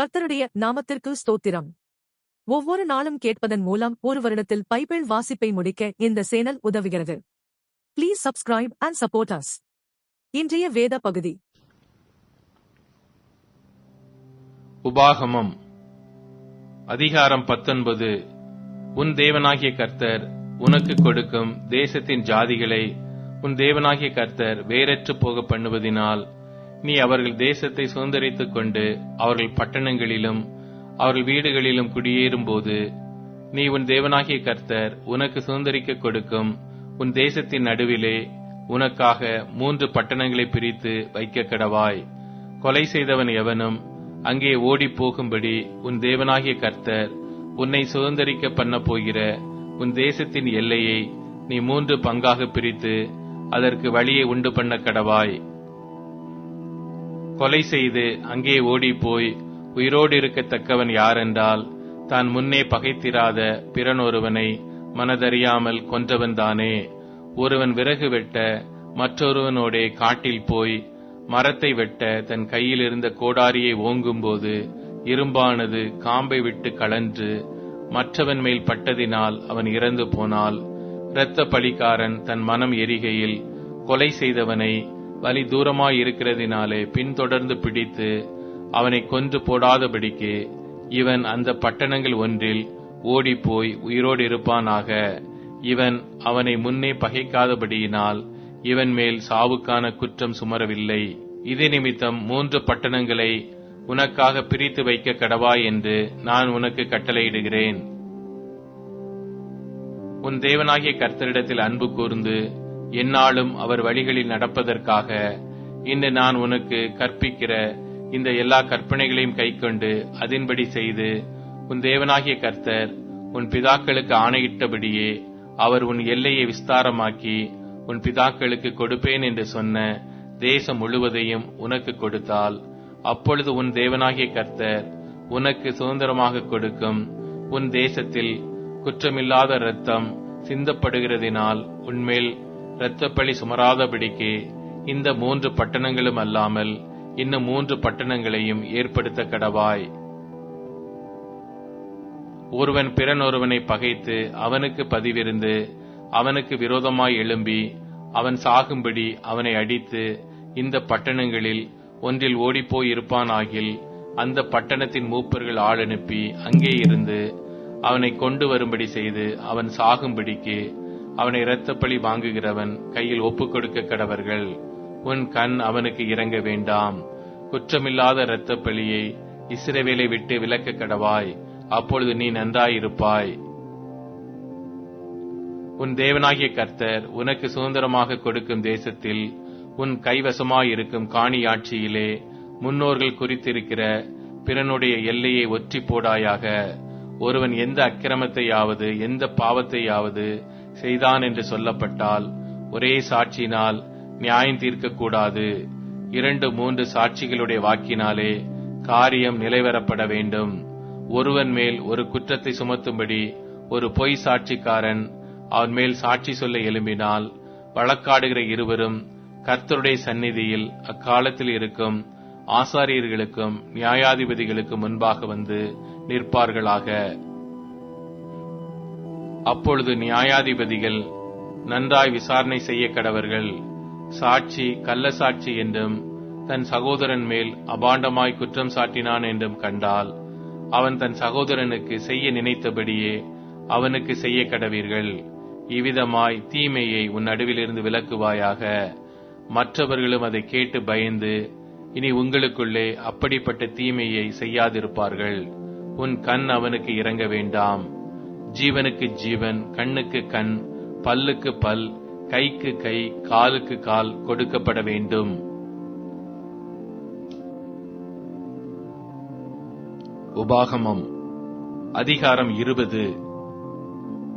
கர்த்தருடைய நாமத்திற்கு ஸ்தோத்திரம். ஒவ்வொரு நாளும் கேட்பதன் மூலம் ஒரு வருடத்தில் பைபிள் வாசிப்பை முடிக்க இந்த சேனல் உதவுகிறது. Please subscribe and support us இன்றைய வேத பகுதி. உபாகமம். அதிகாரம் பத்தொன்பது. உன் தேவனாகிய கர்த்தர் உனக்கு கொடுக்கும் தேசத்தின் ஜாதிகளை உன் தேவனாகிய கர்த்தர் வேறற்று போக பண்ணுவதினால் நீ அவர்கள் தேசத்தை சுதந்திரித்துக் கொண்டு அவர்கள் பட்டணங்களிலும் அவர்கள் வீடுகளிலும் குடியேறும்போது நீ உன் தேவனாகிய கர்த்தர் உனக்கு சுதந்திரிக்க கொடுக்கும் உன் தேசத்தின் நடுவிலே உனக்காக மூன்று பட்டணங்களை பிரித்து வைக்க கடவாய். கொலை செய்தவன் எவனும் அங்கே ஓடிப் போகும்படி உன் தேவனாகிய கர்த்தர் உன்னை சுதந்திரிக்க பண்ண போகிற உன் தேசத்தின் எல்லையை நீ மூன்று பங்காக பிரித்து அதற்கு வழியை உண்டு பண்ண கடவாய். கொலை செய்து அங்கே ஓடிப்போய் உயிரோடு இருக்கத்தக்கவன் யாரென்றால் தான் முன்னே பகைத்திராத பிறனொருவனை மனதறியாமல் கொன்றவன்தானே. ஒருவன் விறகு வெட்ட மற்றொருவனோடே காட்டில் போய் மரத்தை வெட்ட தன் கையில் இருந்த கோடாரியை ஓங்கும்போது இரும்பானது காம்பை விட்டு கழன்று மற்றவன் மேல் பட்டதினால் அவன் இறந்து போனால் இரத்த பழிக்காரன் தன் மனம் எரிகையில் கொலை செய்தவனை வழி தூரமாய் இருக்கிறதினாலே பின்தொடர்ந்து பிடித்து அவனை கொன்று போடாதபடிக்கு இவன் அந்த பட்டணங்கள் ஒன்றில் ஓடிப்போய் உயிரோடு இருப்பானாக இவன் அவனை முன்னே பகைக்காதபடியினால் இவன் மேல் சாவுக்கான குற்றம் சுமரவில்லை. இது நிமித்தம் மூன்று பட்டணங்களை உனக்காக பிரித்து வைக்க கடவாய் என்று நான் உனக்கு கட்டளையிடுகிறேன். உன் தேவனாகிய கர்த்தரிடத்தில் அன்பு கூர்ந்து எந்நாளும் அவர் வழிகளில் நடப்பதற்காக இன்று நான் உனக்கு கற்பிக்கிற இந்த எல்லா கற்பனைகளையும் கைக்கொண்டு அதன்படி செய்து உன் தேவனாகிய கர்த்தர் உன் பிதாக்களுக்கு ஆணையிட்டபடியே அவர் உன் எல்லையை விஸ்தாரமாக்கி உன் பிதாக்களுக்கு கொடுப்பேன் என்று சொன்ன தேசம் முழுவதையும் உனக்கு கொடுத்தால் அப்பொழுது உன் தேவனாகிய கர்த்தர் உனக்கு சுதந்திரமாக கொடுக்கும். உன் தேசத்தில் குற்றமில்லாத இரத்தம் சிந்தப்படுகிறதினால் உன்மேல் இரத்தப்பழி சுமராதபடிக்கு இந்த மூன்று பட்டணங்களும் அல்லாமல் இன்னும் மூன்று பட்டணங்களையும் ஏற்படுத்த கடவாய். ஒருவன் பிறனொருவனை பகைத்து அவனுக்கு பதிவிருந்து அவனுக்கு விரோதமாய் எழும்பி அவன் சாகும்படி அவனை அடித்து இந்த பட்டணங்களில் ஒன்றில் ஓடிப்போய் இருப்பானாகில் அந்த பட்டணத்தின் மூப்பர்கள் ஆள் அனுப்பி அங்கே இருந்து அவனை கொண்டு வரும்படி செய்து அவன் சாகும்படிக்கு அவனை இரத்தப்பழி வாங்குகிறவன் கையில் ஒப்புக் கொடுக்க கடவர்கள். உன் கண் அவனுக்கு இறங்க வேண்டாம். குற்றமில்லாத இரத்தப்பழியை இசிறவேலை விட்டு விலக்க கடவாய். அப்பொழுது நீ நன்றாயிருப்பாய். உன் தேவனாகிய கர்த்தர் உனக்கு சுதந்திரமாக கொடுக்கும் தேசத்தில் உன் கைவசமாயிருக்கும் காணியாட்சியிலே முன்னோர்கள் குறித்திருக்கிற பிறனுடைய எல்லையை ஒற்றி போடாயாக. ஒருவன் எந்த அக்கிரமத்தையாவது எந்த பாவத்தையாவது செய்தான் என்று சொல்லப்பட்டால் ஒரே சாட்சியினால் நியாயம் தீர்க்கக்கூடாது. இரண்டு மூன்று சாட்சிகளுடைய வாக்கினாலே காரியம் நிலைவரப்பட வேண்டும். ஒருவன் மேல் ஒரு குற்றத்தை சுமத்தும்படி ஒரு பொய் சாட்சிக்காரன் அவன் மேல் சாட்சி சொல்ல எழும்பினால் வழக்காடுகிற இருவரும் கர்த்தருடைய சந்நிதியில் அக்காலத்தில் இருக்கும் ஆசாரியர்களுக்கும் நியாயாதிபதிகளுக்கும் முன்பாக வந்து நிற்பார்களாக. அப்பொழுது நியாயாதிபதிகள் நன்றாய் விசாரணை செய்ய கடவர்கள் சாட்சி கள்ள சாட்சி என்றும் தன் சகோதரன் மேல் அபாண்டமாய் குற்றம் சாட்டினான் என்றும் கண்டால் அவன் தன் சகோதரனுக்கு செய்ய நினைத்தபடியே அவனுக்கு செய்ய கடவீர்கள். இவ்விதமாய் தீமையை உன் நடுவிலிருந்து விலக்குவாயாக. மற்றவர்களும் அதை கேட்டு பயந்து இனி உங்களுக்குள்ளே அப்படிப்பட்ட தீமையை செய்யாதிருப்பார்கள். உன் கண் அவனுக்கு இறங்க வேண்டாம். ஜீவனுக்கு ஜீவன் கண்ணுக்கு கண் பல்லுக்கு பல் கைக்கு கை காலுக்கு கால் கொடுக்கப்பட வேண்டும். உபாகமம். அதிகாரம் இருபது.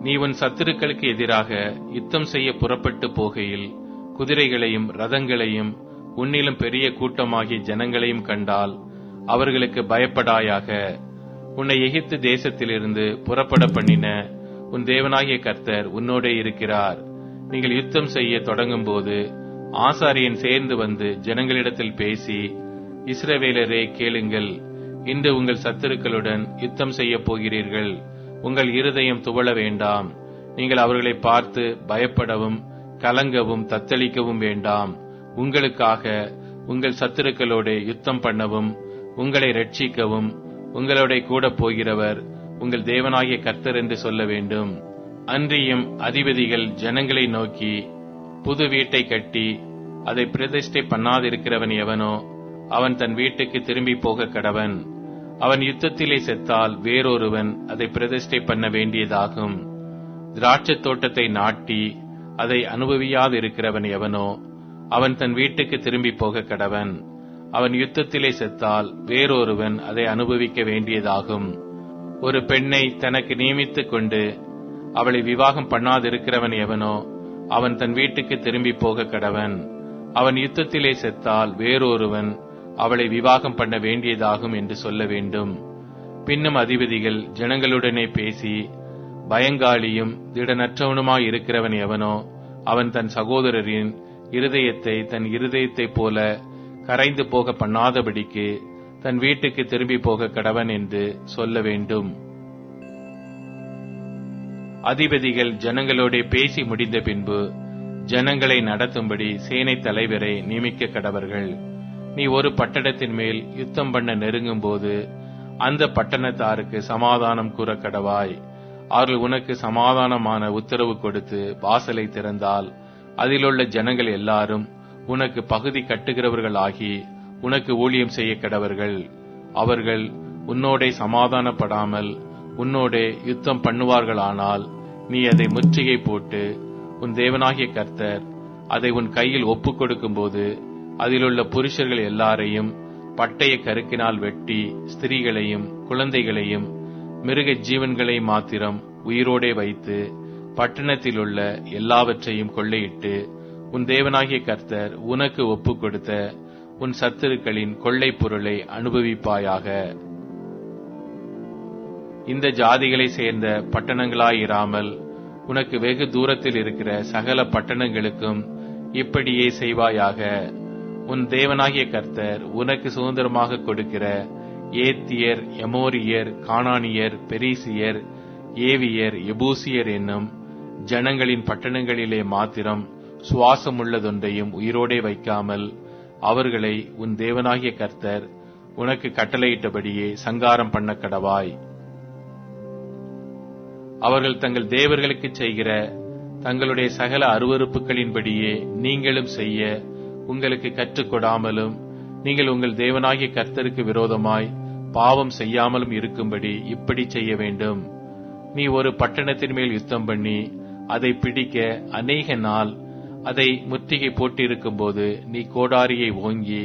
நீ உன் சத்துருக்களுக்கு எதிராக யுத்தம் செய்ய புறப்பட்டு போகையில் குதிரைகளையும் ரதங்களையும் உன்னிலும் பெரிய கூட்டமாகிய ஜனங்களையும் கண்டால் அவர்களுக்கு பயப்படாயாக உன்னை எகிப்து தேசத்திலிருந்து புறப்பட பண்ணின உன் தேவனாகிய கர்த்தர் உன்னோடே இருக்கிறார். நீங்கள் யுத்தம் செய்ய தொடங்கும் போது ஆசாரியன் சேர்ந்து வந்து ஜனங்களிடத்தில் பேசி இஸ்ரவேலரே கேளுங்கள். இன்று உங்கள் சத்துருக்களுடன் யுத்தம் செய்யப் போகிறீர்கள். உங்கள் இருதயம் துவள வேண்டாம். நீங்கள் அவர்களை பார்த்து பயப்படவும் கலங்கவும் தத்தளிக்கவும் வேண்டாம். உங்களுக்காக உங்கள் சத்துருக்களோடு யுத்தம் பண்ணவும் உங்களை ரட்சிக்கவும் உங்களோட கூட போகிறவர் உங்கள் தேவனாகிய கர்த்தர் என்று சொல்ல வேண்டும். அன்றியும் அதிபதிகள் ஜனங்களை நோக்கி புது வீட்டை கட்டி அதை பிரதிஷ்டை பண்ணாதிருக்கிறவன் எவனோ அவன் தன் வீட்டுக்கு திரும்பி போக கடவன். அவன் யுத்தத்திலே செத்தால் வேறொருவன் அதை பிரதிஷ்டை பண்ண வேண்டியதாகும். திராட்சத் தோட்டத்தை நாட்டி அதை அனுபவியாதிருக்கிறவன் எவனோ அவன் தன் வீட்டுக்கு திரும்பி போக கடவன். அவன் யுத்தத்திலே செத்தால் வேறொருவன் அதை அனுபவிக்க வேண்டியதாகும். ஒரு பெண்ணை தனக்கு நியமித்துக் கொண்டு அவளை விவாகம் பண்ணாதிருக்கிறவன் எவனோ அவன் தன் வீட்டுக்கு திரும்பி போக கடவன். அவன் யுத்தத்திலே செத்தால் வேறொருவன் அவளை விவாகம் பண்ண வேண்டியதாகும் என்று சொல்ல வேண்டும். பின்னும் அதிபதிகள் ஜனங்களுடனே பேசி பயங்காளியும் திடனற்றவனுமாய் இருக்கிறவன் எவனோ அவன் தன் சகோதரரின் இருதயத்தை தன் இருதயத்தைப் போல கரைந்து போக பண்ணாதபடிக்கு தன் வீட்டுக்கு திரும்பி போக கடவன் என்று சொல்ல வேண்டும். அதிபதிகள் ஜனங்களோட பேசி முடிந்த பின்பு ஜனங்களை நடத்தும்படி சேனை தலைவரை நியமிக்க கடவர்கள். நீ ஒரு பட்டணத்தின் மேல் யுத்தம் பண்ண நெருங்கும் போது அந்த பட்டணத்தாருக்கு சமாதானம் கூற கடவாய். அவர்கள் உனக்கு சமாதானமான உத்தரவு கொடுத்து வாசலை திறந்தால் அதிலுள்ள ஜனங்கள் எல்லாரும் உனக்கு பகுதி கட்டுகிறவர்களாகி உனக்கு ஊழியம் செய்ய கடவர்கள். அவர்கள் உன்னோடே சமாதானப்படாமல் உன்னோடே யுத்தம் பண்ணுவார்களானால் நீ அதை முற்றுகை போட்டு உன் தேவனாகிய கர்த்தர் அதை உன் கையில் ஒப்புக் கொடுக்கும்போது அதிலுள்ள புருஷர்கள் எல்லாரையும் பட்டய கருக்கினால் வெட்டி ஸ்திரீகளையும் குழந்தைகளையும் மிருக ஜீவன்களை மாத்திரம் உயிரோடே வைத்து பட்டணத்தில் உள்ள எல்லாவற்றையும் கொள்ளையிட்டு உன் தேவனாகிய கர்த்தர் உனக்கு ஒப்பு கொடுத்த உன் சத்துருக்களின் கொள்ளை பொருளை அனுபவிப்பாயாக. இந்த ஜாதிகளை சேர்ந்த பட்டணங்களாயிராமல் உனக்கு வெகு தூரத்தில் இருக்கிற சகல பட்டணங்களுக்கும் இப்படியே செய்வாயாக. உன் தேவனாகிய கர்த்தர் உனக்கு சுதந்திரமாக கொடுக்கிற ஏத்தியர் எமோரியர் கானானியர் பெரிசியர் ஏவியர் எபூசியர் என்னும் ஜனங்களின் பட்டணங்களிலே மாத்திரம் சுவாசமுள்ளதொன்றையும் உயிரோடே வைக்காமல் அவர்களை உன் தேவனாகிய கர்த்தர் உனக்கு கட்டளையிட்டபடியே சங்காரம் பண்ண கடவாய். அவர்கள் தங்கள் தேவர்களுக்கு செய்கிற தங்களுடைய சகல அருவறுப்புகளின்படியே நீங்களும் செய்ய உங்களுக்கு கற்றுக் கொடாமலும் நீங்கள் உங்கள் தேவனாகிய கர்த்தருக்கு விரோதமாய் பாவம் செய்யாமலும் இருக்கும்படி இப்படி செய்ய வேண்டும். நீ ஒரு பட்டணத்தின் மேல் யுத்தம் பண்ணி அதை பிடிக்க அநேக நாள் அதை முத்திகை போட்டிருக்கும் போது நீ கோடாரியை ஓங்கி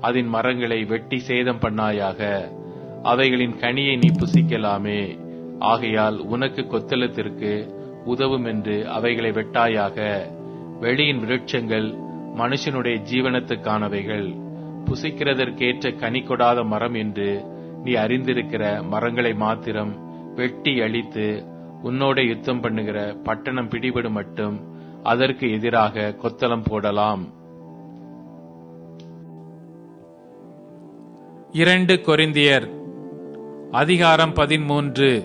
அதன் மரங்களை வெட்டி சேதம் பண்ணாயாக அவைகளின் கனியை நீ புசிக்கலாமே. ஆகையால் உனக்கு கொத்தளத்திற்கு உதவும் என்று அவைகளை வெட்டாயாக வெளியின் விருட்சங்கள் மனுஷனுடைய ஜீவனத்துக்கானவைகள் புசிக்கிறதற்கேற்ற கனி கொடாத மரம் என்று நீ அறிந்திருக்கிற மரங்களை மாத்திரம் வெட்டி அழித்து உன்னோட யுத்தம் பண்ணுகிற பட்டணம் பிடிபடும் மட்டும் அதற்கு எதிராக கொத்தளம் போடலாம். இரண்டு கொரிந்தியர் அதிகாரம் பதிமூன்று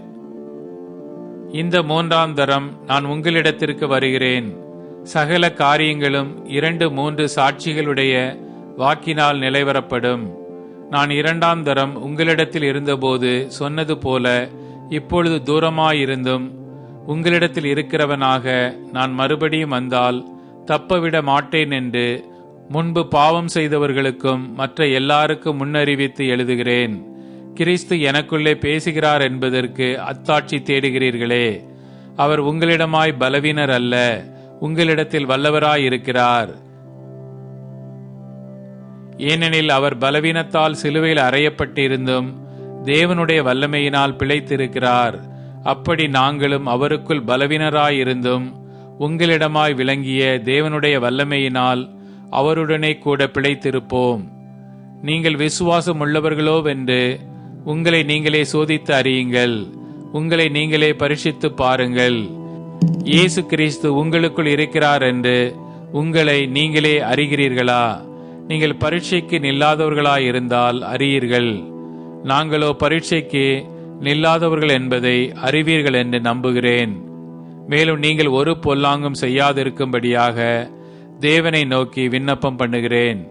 இந்த மூன்றாம் தரம் நான் உங்களிடத்திற்கு வருகிறேன். சகல காரியங்களும் இரண்டு மூன்று சாட்சிகளுடைய வாக்கினால் நிலைவரப்படும். நான் இரண்டாம் தரம் உங்களிடத்தில் இருந்தபோது சொன்னது போல இப்பொழுது தூரமாயிருந்தும் உங்களிடத்தில் இருக்கிறவனாக நான் மறுபடியும் வந்தால் தப்பவிட மாட்டேன் என்று முன்பு பாவம் செய்தவர்களுக்கும் மற்ற எல்லாருக்கும் முன்னறிவித்து எழுதுகிறேன். கிறிஸ்து எனக்குள்ளே பேசுகிறார் என்பதற்கு அத்தாட்சி தேடுகிறீர்களே. அவர் உங்களிடமாய் பலவீனர் அல்ல உங்களிடத்தில் வல்லவராயிருக்கிறார். ஏனெனில் அவர் பலவீனத்தால் சிலுவையில் அறையப்பட்டிருந்தும் தேவனுடைய வல்லமையினால் பிழைத்திருக்கிறார். அப்படி நாங்களும் அவருக்குள் பலவீனராயிருந்தும் உங்களிடமாய் விளங்கிய தேவனுடைய வல்லமையினால் அவருடனே கூட பிழைத்திருப்போம். நீங்கள் விசுவாசம் உள்ளவர்களோவென்று உங்களை நீங்களே சோதித்து அறியுங்கள். உங்களை நீங்களே பரிசித்து பாருங்கள். இயேசு கிறிஸ்து உங்களுக்குள் இருக்கிறார் என்று உங்களை நீங்களே அறிகிறீர்களா? நீங்கள் பரீட்சைக்கு நில்லாதவர்களாயிருந்தால் அறியீர்கள். நாங்களோ பரீட்சைக்கு நில்லாதவர்கள் என்பதை அறிவீர்கள் என்று நம்புகிறேன். மேலும் நீங்கள் ஒரு பொல்லாங்கும் செய்யாதிருக்கும்படியாக தேவனை நோக்கி விண்ணப்பம் பண்ணுகிறேன்.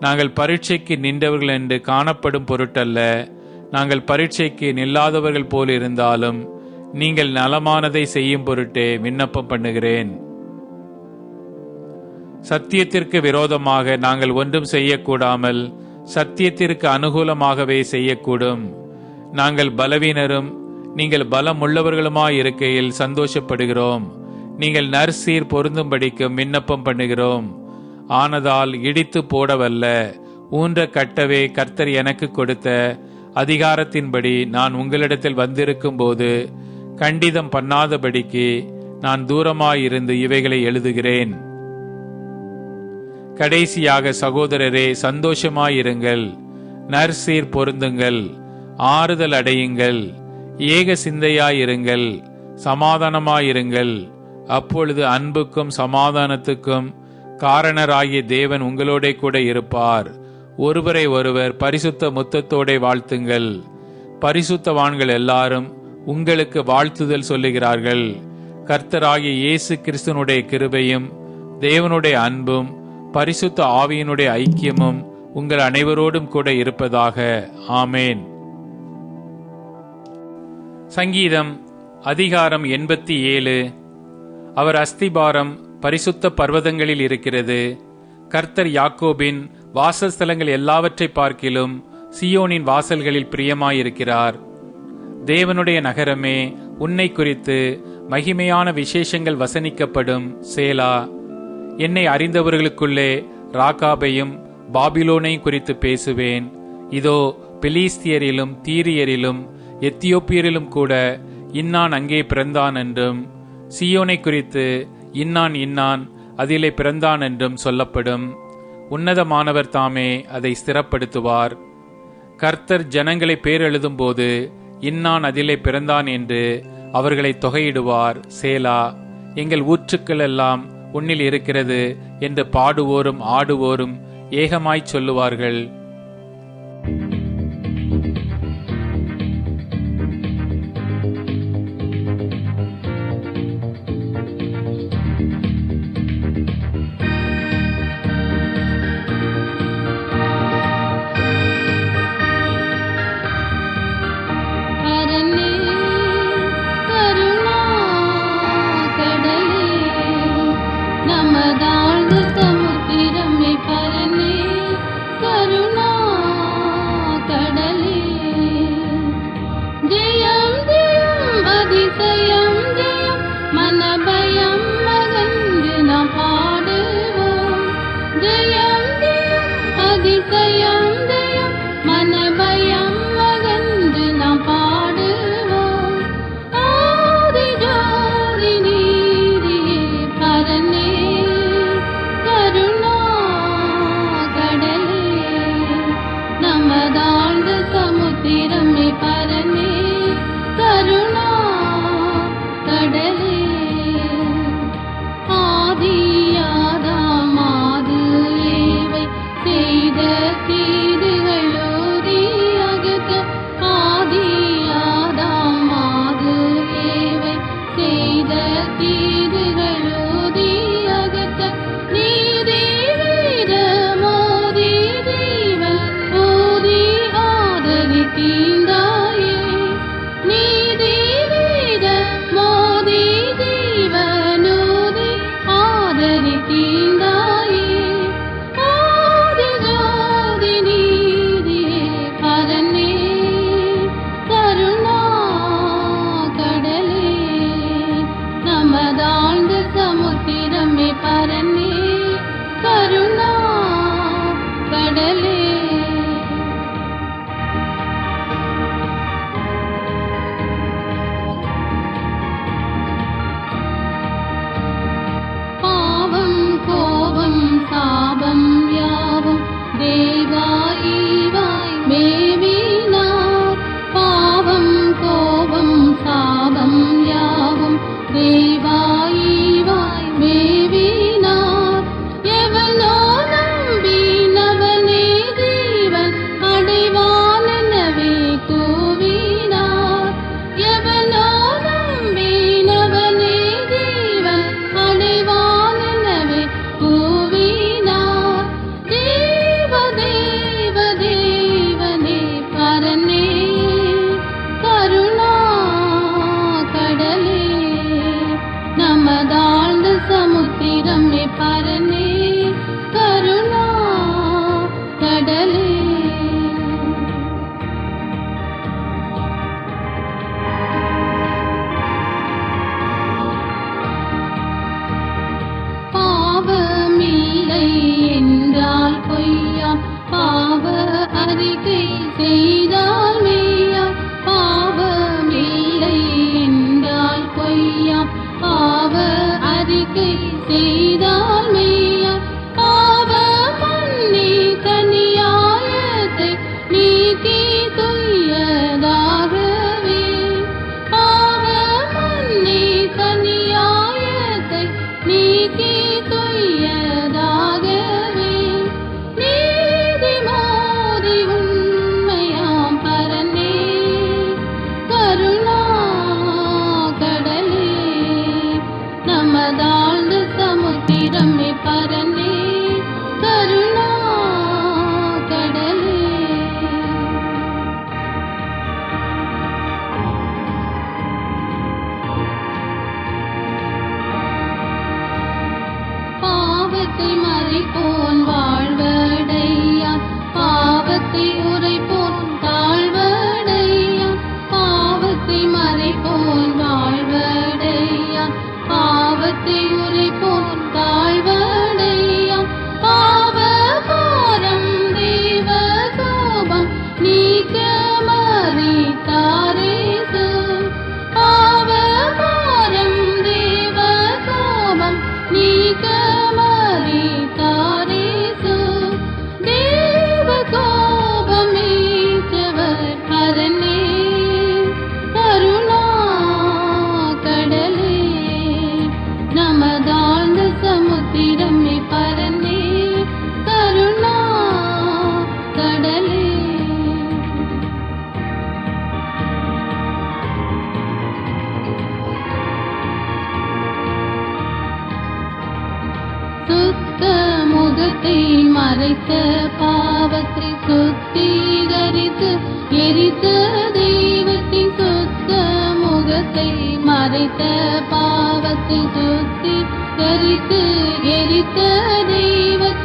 நாங்கள் பரீட்சைக்கு நின்றவர்கள் என்று காணப்படும் பொருட்டல்ல. நாங்கள் பரீட்சைக்கு நில்லாதவர்கள் போல் இருந்தாலும் நீங்கள் நலமானதை செய்யும் பொருட்டே விண்ணப்பம் பண்ணுகிறேன். சத்தியத்திற்கு விரோதமாக நாங்கள் ஒன்றும் செய்யக்கூடாமல் சத்தியத்திற்கு அனுகூலமாகவே செய்யக்கூடும். நாங்கள் பலவீனரும் நீங்கள் பலமுள்ளவர்களுமாய் இருக்கையில் சந்தோஷப்படுகிறோம். நீங்கள் நற்சீர் பொருந்தும்படிக்கும் விண்ணப்பம் பண்ணுகிறோம். ஆனதால் இடித்து போடவல்ல ஊன்ற கட்டவே கர்த்தர் எனக்கு கொடுத்த அதிகாரத்தின்படி நான் உங்களிடத்தில் வந்திருக்கும் போது கண்டிதம் பண்ணாதபடிக்கு நான் தூரமாயிருந்து இவைகளை எழுதுகிறேன். கடைசியாக சகோதரரே சந்தோஷமாயிருங்கள். நற்சீர் பொருந்துங்கள். ஆறுதல் அடையுங்கள் ஏக சிந்தையாயிருங்கள். சமாதானமாயிருங்கள். அப்பொழுது அன்புக்கும் சமாதானத்துக்கும் காரணராகிய தேவன் உங்களோட கூட இருப்பார். ஒருவரை ஒருவர் பரிசுத்த முத்தத்தோட வாழ்த்துங்கள். பரிசுத்தவான்கள் எல்லாரும் உங்களுக்கு வாழ்த்துதல் சொல்லுகிறார்கள். கர்த்தராகிய இயேசு கிறிஸ்தனுடைய கிருபையும் தேவனுடைய அன்பும் பரிசுத்த ஆவியினுடைய ஐக்கியமும் உங்கள் அனைவரோடும் கூட இருப்பதாக. ஆமேன். சங்கீதம் அதிகாரம் எண்பத்தி ஏழு. அவர் அஸ்திபாரம் பரிசுத்த பர்வதங்களில் இருக்கிறது. கர்த்தர் யாக்கோபின் வாசஸ்தலங்கள் எல்லாவற்றை பார்க்கிலும் சியோனின் வாசல்களில் பிரியமாயிருக்கிறார். தேவனுடைய நகரமே உன்னை குறித்து மகிமையான விசேஷங்கள் வசனிக்கப்படும். சேலா என்னை அறிந்தவர்களுக்குள்ளே ராகாபையும் பாபிலோனையும் குறித்து பேசுவேன். இதோ பெலீஸ்தியரிலும் தீரியரிலும் எத்தியோப்பியரிலும் கூட இன்னான் அங்கே பிறந்தான் என்றும் சியோனை குறித்து இன்னான் இன்னான் அதிலே பிறந்தான் என்றும் சொல்லப்படும். உன்னதமானவர் தாமே அதை ஸ்திரப்படுத்துவார். கர்த்தர் ஜனங்களை பேரெழுதும் போது இன்னான் அதிலே பிறந்தான் என்று அவர்களை தொகையிடுவார். சேலா எங்கள் ஊற்றுக்கள் எல்லாம் உன்னில் இருக்கிறது என்று பாடுவோரும் ஆடுவோரும் ஏகமாய்ச் சொல்லுவார்கள். and me. மறைத்து எரித்த தெய்வத்தின் சுத்த முகத்தை மறைத்த பாவத்தை சுத்தி எரித்து எரித்த தெய்வத்தை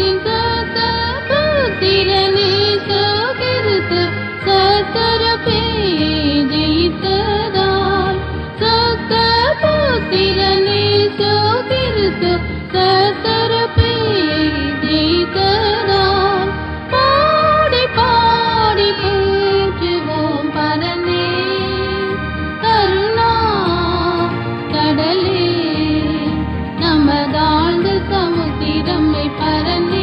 நம்மை பரந்தி